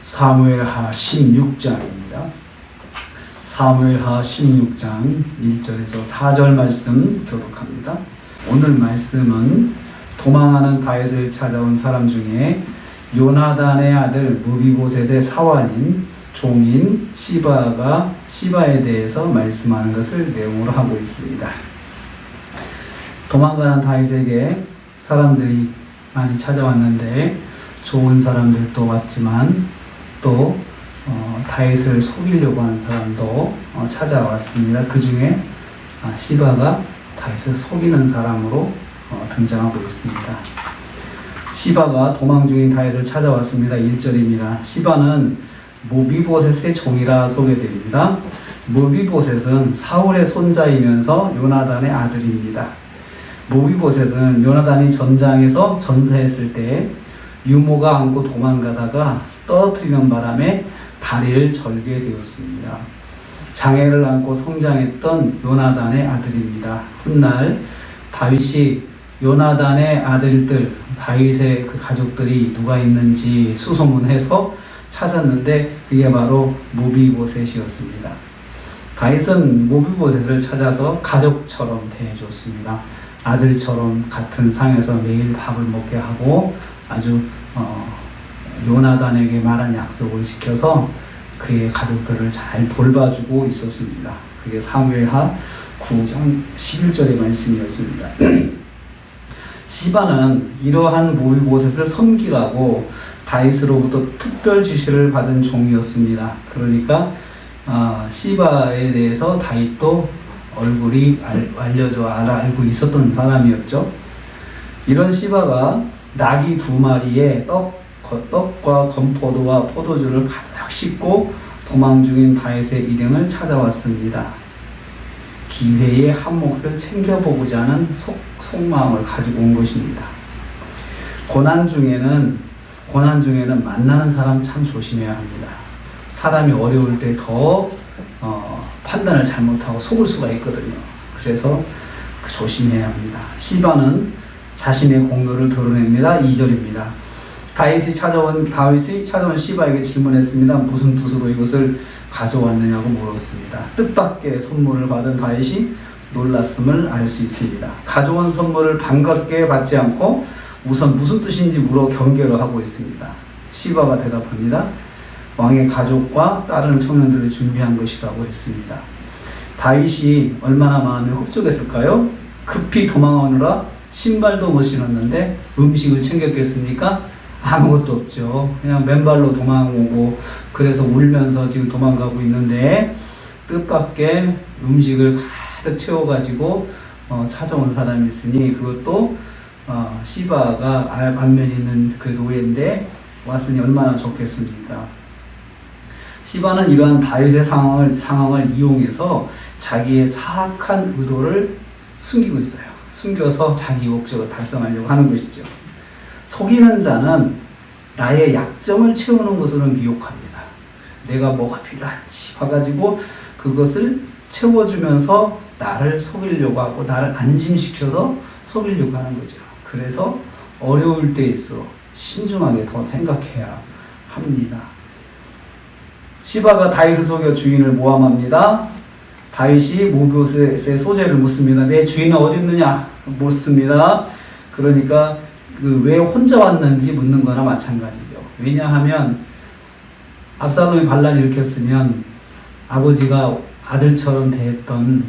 사무엘하 16장입니다. 사무엘하 16장 1절에서 4절 말씀 교독합니다. 오늘 말씀은 도망하는 다윗을 찾아온 사람 중에 요나단의 아들 무비보셋의 사환인 종인 시바가 시바에 대해서 말씀하는 것을 내용으로 하고 있습니다. 도망가는 다윗에게 사람들이 많이 찾아왔는데 좋은 사람들도 왔지만 또 어, 다윗을 속이려고 하는 사람도 어, 찾아왔습니다. 그 중에 아, 시바가 다윗을 속이는 사람으로 어, 등장하고 있습니다. 시바가 도망 중인 다윗을 찾아왔습니다. 1절입니다. 시바는 모비보셋의 종이라 소개됩니다. 모비보셋은 사울의 손자이면서 요나단의 아들입니다. 모비보셋은 요나단이 전장에서 전사했을 때 유모가 안고 도망가다가 떨어뜨리는 바람에 다리를 절게 되었습니다. 장애를 안고 성장했던 요나단의 아들입니다. 훗날 다윗이 요나단의 아들들, 다윗의 그 가족들이 누가 있는지 수소문해서 찾았는데 그게 바로 모비보셋이었습니다. 다윗은 모비보셋을 찾아서 가족처럼 대해줬습니다. 아들처럼 같은 상에서 매일 밥을 먹게 하고 아주 어, 요나단에게 말한 약속을 지켜서 그의 가족들을 잘 돌봐주고 있었습니다. 그게 사무엘하 9장 11절의 말씀이었습니다. 시바는 이러한 모이보셋을 섬기라고 다윗으로부터 특별 지시를 받은 종이었습니다. 그러니까 어, 시바에 대해서 다윗도 얼굴이 알, 알려져 알아 알고 있었던 사람이었죠. 이런 시바가 낙이 두 마리에 떡, 거- 떡과 건포도와 포도주를 가득 싣고 도망 중인 다윗의 일행을 찾아왔습니다. 기회에 한 몫을 챙겨보고자 하는 속, 속마음을 가지고 온 것입니다. 고난 중에는 고난 중에는 만나는 사람 참 조심해야 합니다. 사람이 어려울 때더 어, 판단을 잘못하고 속을 수가 있거든요. 그래서 그 조심해야 합니다. 시바는 자신의 공로를 드러냅니다. 2절입니다. 다윗이 찾아온 다윗이 찾아온 시바에게 질문했습니다. 무슨 뜻으로 이것을 가져왔느냐고 물었습니다. 뜻밖의 선물을 받은 다윗이 놀랐음을 알 수 있습니다. 가져온 선물을 반갑게 받지 않고 우선 무슨 뜻인지 물어 경계를 하고 있습니다. 시바가 대답합니다. 왕의 가족과 따르는 청년들이 준비한 것이라고 했습니다. 다윗이 얼마나 마음이 흡족했을까요? 급히 도망하느라 신발도 못 신었는데 음식을 챙겼겠습니까? 아무것도 없죠. 그냥 맨발로 도망오고 그래서 울면서 지금 도망가고 있는데 뜻밖의 음식을 가득 채워가지고 어, 찾아온 사람이 있으니 그것도 어, 시바가 알- 안면이 있는 그 노예인데 왔으니 얼마나 좋겠습니까? 시바는 이러한 다윗의 상황을 상황을 이용해서 자기의 사악한 의도를 숨기고 있어요. 숨겨서 자기 목적을 달성하려고 하는 것이죠. 속이는 자는 나의 약점을 채우는 것으로 미혹합니다. 내가 뭐가 필요한지 봐가지고 그것을 채워주면서 나를 속이려고 하고 나를 안심시켜서 속이려고 하는 거죠. 그래서 어려울 때일수록 신중하게 더 생각해야 합니다. 시바가 다윗을 속여 주인을 모함합니다. 다윗이 모비옷의 소재를 묻습니다. 내 주인은 어디 있느냐? 묻습니다. 그러니까 그 왜 혼자 왔는지 묻는 거나 마찬가지죠. 왜냐하면 압살롬이 반란을 일으켰으면 아버지가 아들처럼 대했던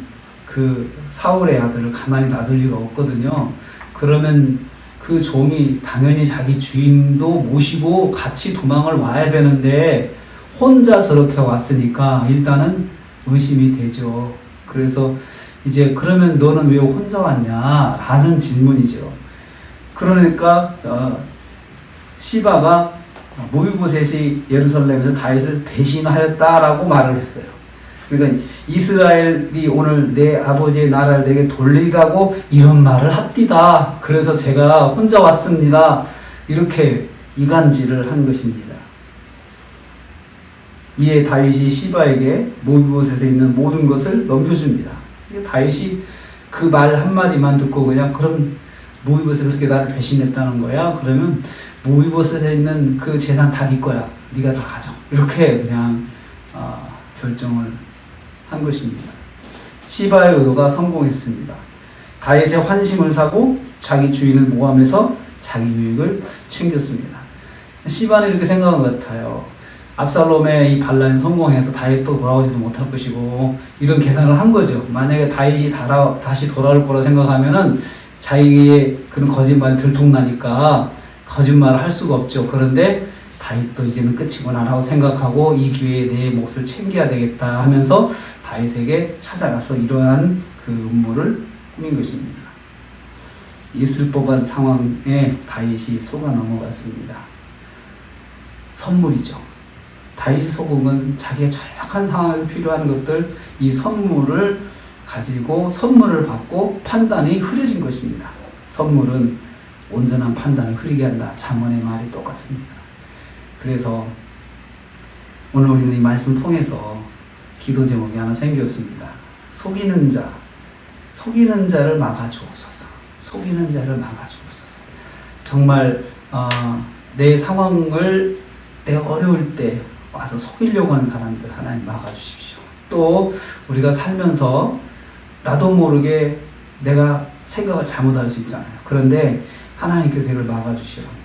그 사울의 아들을 가만히 놔둘 리가 없거든요. 그러면 그 종이 당연히 자기 주인도 모시고 같이 도망을 와야 되는데 혼자 저렇게 왔으니까 일단은 의심이 되죠. 그래서 이제 그러면 너는 왜 혼자 왔냐? 라는 질문이죠. 그러니까 어, 시바가 모비보셋이 예루살렘에서 다윗을 배신하였다라고 말을 했어요. 그러니까 이스라엘이 오늘 내 아버지의 나라를 내게 돌리라고 이런 말을 합디다. 그래서 제가 혼자 왔습니다. 이렇게 이간질을 한 것입니다. 이에 다윗이 시바에게 모비보셋에 있는 모든 것을 넘겨줍니다. 다윗이 그 말 한마디만 듣고 그냥 그럼 모이봇에 그렇게 나를 배신했다는 거야. 그러면 모이봇에 있는 그 재산 다 네 거야. 네가 다 가져. 이렇게 그냥 아, 결정을 한 것입니다. 시바의 의도가 성공했습니다. 다윗의 환심을 사고 자기 주인을 모함해서 자기 유익을 챙겼습니다. 시바는 이렇게 생각한 것 같아요. 압살롬의 이 반란이 성공해서 다윗도 돌아오지도 못할 것이고 이런 계산을 한 거죠. 만약에 다윗이 달아, 다시 돌아올 거라 생각하면은 자기의 그런 거짓말이 들통나니까 거짓말을 할 수가 없죠. 그런데 다윗도 이제는 끝이구나라고 생각하고 이 기회에 내 몫을 챙겨야 되겠다 하면서 다윗에게 찾아가서 이러한 그 음모를 꾸민 것입니다. 있을 법한 상황에 다윗이 속아 넘어갔습니다. 선물이죠. 다윗이 속은 건 자기의 절약한 상황에서 필요한 것들 이 선물을 가지고 선물을 받고 판단이 흐려진 것입니다. 선물은 온전한 판단을 흐리게 한다. 잠언의 말이 똑같습니다. 그래서 오늘 우리는 이 말씀 통해서 기도 제목이 하나 생겼습니다. 속이는 자, 속이는 자를 막아주옵소서. 속이는 자를 막아주옵소서. 정말 어, 내 상황을 내 어려울 때 와서 속이려고 하는 사람들 하나님 막아주십시오. 또 우리가 살면서 나도 모르게 내가 생각을 잘못할 수 있잖아요. 그런데 하나님께서 이걸 막아주시라고.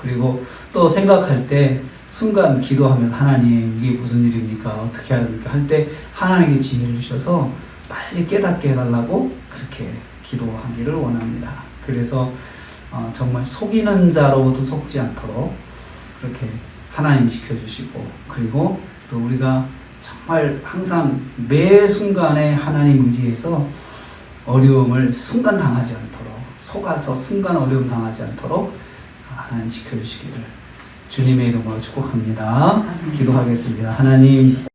그리고 또 생각할 때 순간 기도하면 하나님 이게 무슨 일입니까? 어떻게 해야 됩니까? 할 때 하나님께 지혜를 주셔서 빨리 깨닫게 해달라고 그렇게 기도하기를 원합니다. 그래서 어, 정말 속이는 자로부터 속지 않도록 그렇게 하나님 지켜주시고 그리고 또 우리가 정말 항상 매 순간에 하나님 의지해서 어려움을 순간 당하지 않도록 속아서 순간 어려움 당하지 않도록 하나님 지켜주시기를 주님의 이름으로 축복합니다. 기도하겠습니다. 하나님